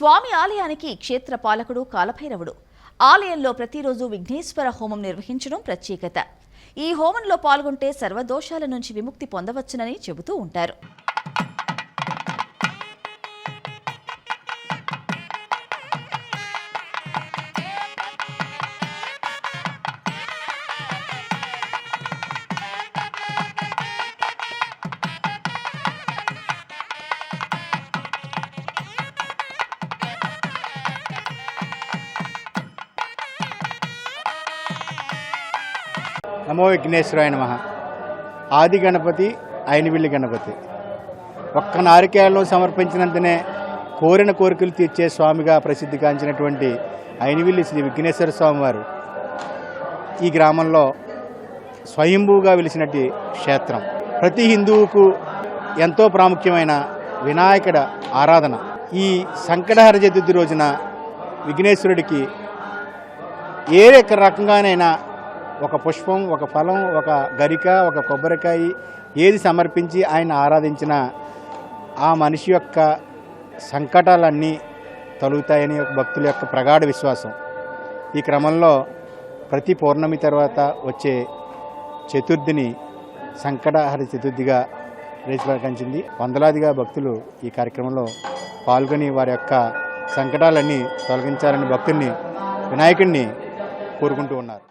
స్వామి ఆలయానికి క్షేత్ర పాలకుడు కాలభైరవుడు. ఆలయంలో ప్రతిరోజు విఘ్నేశ్వర హోమం నిర్వహించడం ప్రత్యేకత. ఈ హోమంలో పాల్గొంటే సర్వదోషాల నుంచి విముక్తి పొందవచ్చునని చెబుతూ ఉంటారు. నమో విఘ్నేశ్వరాయ నమ. ఆది గణపతి అయినవిల్లి గణపతి. ఒక్క నారికేళం సమర్పించినంతనే కోరిన కోరికలు తీర్చే స్వామిగా ప్రసిద్ధిగాంచినటువంటి అయినవిల్లి శ్రీ విఘ్నేశ్వర స్వామివారు ఈ గ్రామంలో స్వయంభూగా వెలిసినటి క్షేత్రం. ప్రతి హిందువుకు ఎంతో ప్రాముఖ్యమైన వినాయకుడ ఆరాధన. ఈ సంకటహర చతుర్థి రోజున విఘ్నేశ్వరుడికి ఏ రకంగానైనా ఒక పుష్పం ఒక ఫలం ఒక గరిక ఒక కొబ్బరికాయ ఏది సమర్పించి ఆయన ఆరాధించిన ఆ మనిషి యొక్క సంకటాలన్నీ తొలుగుతాయని భక్తుల యొక్క ప్రగాఢ విశ్వాసం. ఈ క్రమంలో ప్రతి పౌర్ణమి తర్వాత వచ్చే చతుర్థిని సంకటహర చతుర్థిగా రేసిపరకించింది వందలాదిగా భక్తులు ఈ కార్యక్రమంలో పాల్గొని వారి యొక్క సంకటాలన్నీ తొలగించాలని భక్తుల్ని వినాయకుడిని కోరుకుంటూ ఉన్నారు.